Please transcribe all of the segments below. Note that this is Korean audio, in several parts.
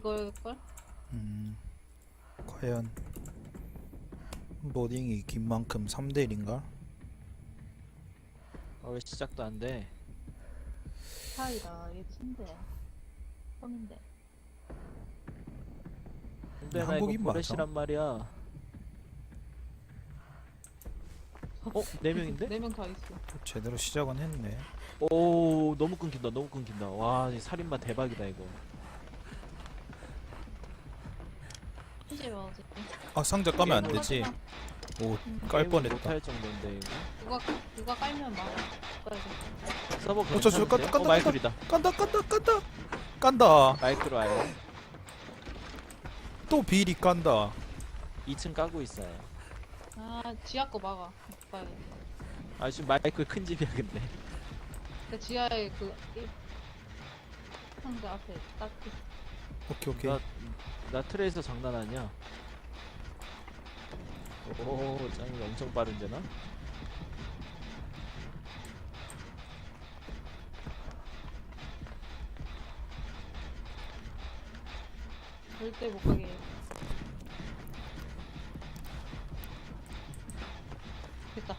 그걸걸? 음, 과연 로딩이 긴 만큼 3대 1인가? 어, 왜 시작도 안 돼? 차이다. 이게 침대야. 펌인데. 근데 나 이거 한국인 맞아? 포레시란 말이야. 어? 네 명인데? 네명 다 있어. 제대로 시작은 했네. 오 너무 끊긴다 너무 끊긴다 와 이 살인마 대박이다 이거 아 상자 까면 안 되지. 오, 깔 게임을 뻔했다. 못할 정도인데 이거 누가 누가 깔면 막아. 깔고. 서버 어, 저, 저, 괜찮은데? 깐다, 깐다, 어 마이클이다 깐다 깐다 깐다 깐다. 마이크로 와요 또 비리 깐다. 2층 까고 있어요 아 지하 거 막아. 빨리. 아 지금 마이크 큰 집이야 근데 그 지하에 그 일- 상자 앞에 딱 그- 오케이 오케이. 나, 나 트레이서 장난 아니야 오 짱이 엄청 빠른데 나? 절대 못 가게. 해. 됐다.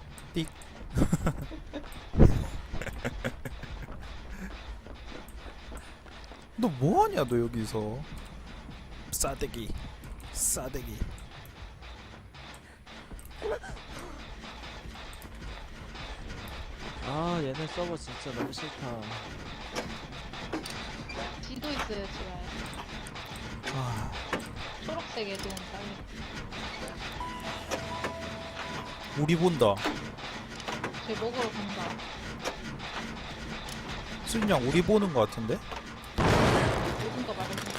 너 뭐하냐 너 여기서? 싸대기, 싸대기. 아 얘네 서버 진짜 너무 싫다 지도 있어요 지하에. 아, 초록색 애들은 빨리. 우리 본다. 쟤 먹으러 간다. 순양 우리 보는 거 같은데? 모든 거 말해줘.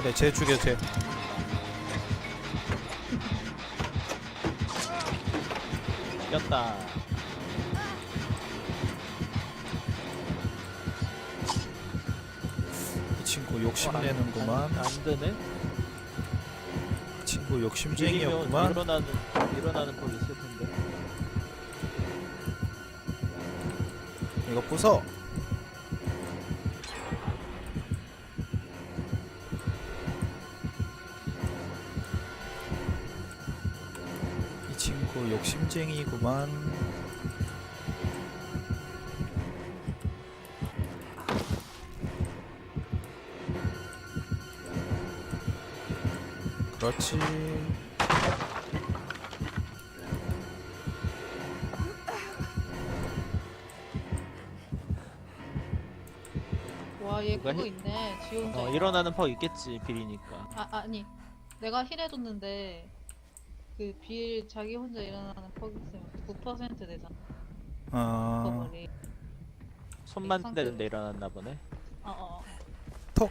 그래, 쟤 죽여 쟤. 꼈다 이 친구 욕심내는구만. 안, 안 되네? 이 친구 욕심쟁이였구만. 일어나는 일어나는 꼴이 슬픈데 이거 부숴. 이 친구 욕심쟁이구만. 그렇지. 와 얘 누가 그거 히- 있네. 지 혼자. 어. 일어나는 퍽 있겠지 비리니까 아 아니. 내가 힐 해줬는데 그빌 자기 혼자 일어나는 퍽 있으면 9% 되잖아. 아, 버버리. 손만 상태로. 대는데 일어났나 보네 어어. 어. 톡.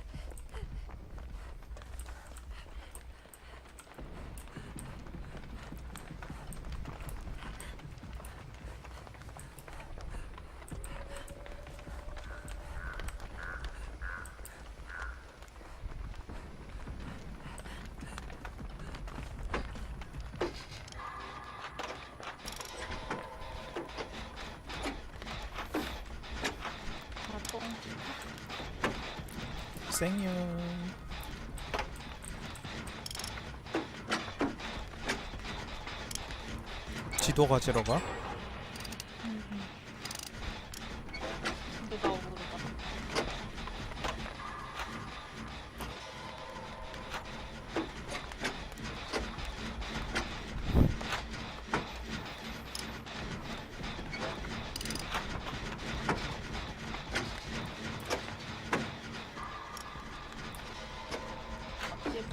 아, 똥. 생유. 지도 가 지러 가?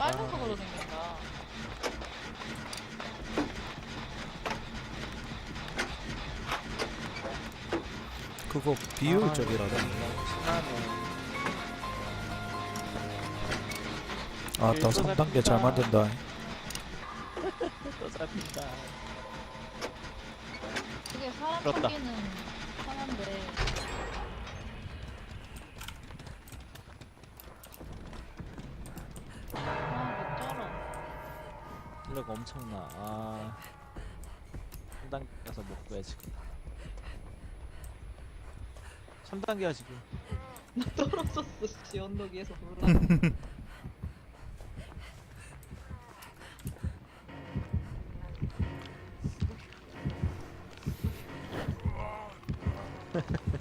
빨간 색으로 생긴다. 그거 비효율적이라던데. 아, 나 3단계 잘 만든다. 또 잡힌다 그게 사람 그렇다. 찾기는 편한데 실력 엄청나. 아. 3단계 가서 못 구해 지금. 3단계야 지금. 나 떨어졌어 씨 언덕 위에서 돌아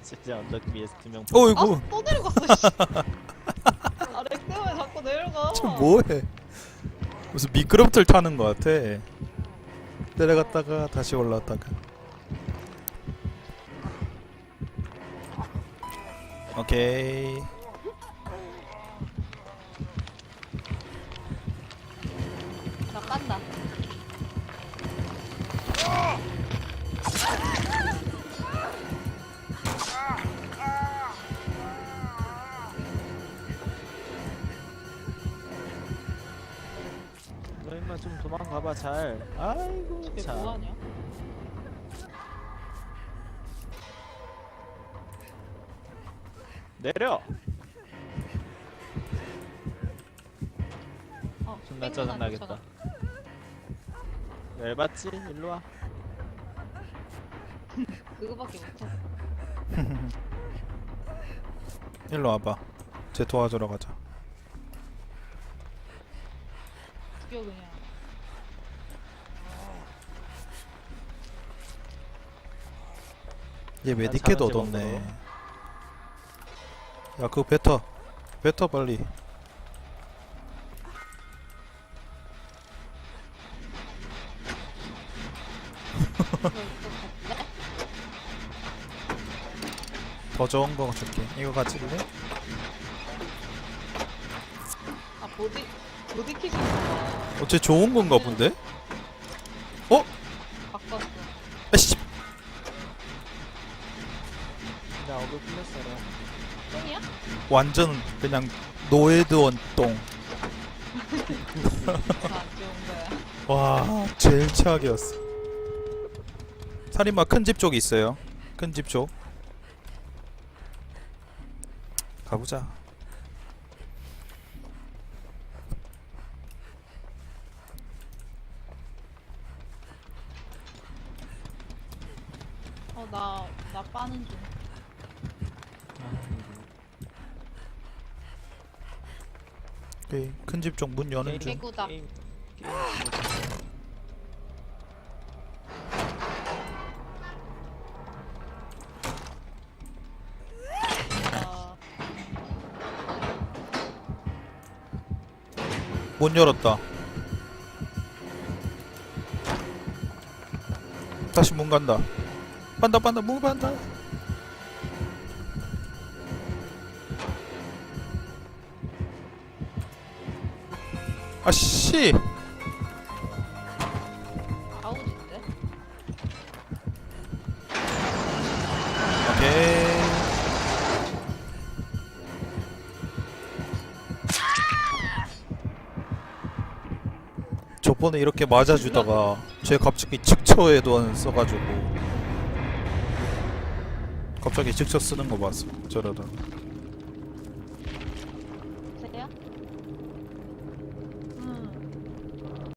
진짜 언덕 위에서 두명 어이구. 아또 내려갔어 씨. 아렉 때문에 자꾸 내려가. 저 뭐해 무슨 미끄럼틀 타는 거 같아. 내려갔다가 다시 올라왔다가. 오케이 잘. 아이고 참. 뭐하냐? 내려. 어, 존나 짜증나겠다. 쫓아가. 열받지? 일로 와. 그거밖에 못해. 일로 와봐. 쟤 도와주러 가자. 죽여 그냥 얘 메디켓 자는 얻었네. 야 그거 뱉어 뱉어 빨리? 더 좋은 거 줄게 이거 가질래? 아 보디 보디킥이 있어 어쟤 좋은 건가 본데? 어? 나 얼굴 풀렸어라 똥이야? 완전 그냥 노예드원 똥. 그거 안 좋은 거야. 와 제일 최악이었어. 살인마 큰 집쪽 있어요. 큰 집 쪽. 가보자 어나 나 빠는 중 오케이 큰집 쪽 문 여는 중. 개구다. 게임 게임 아, 문 열었다. 다시 문 간다. 빤다 빤다 문 빤다 아씨. 아웃인데? 오케이. 저번에 이렇게 맞아주다가 쟤 갑자기 직처에도 써가지고. 갑자기 직처 쓰는 거 봤어 저러다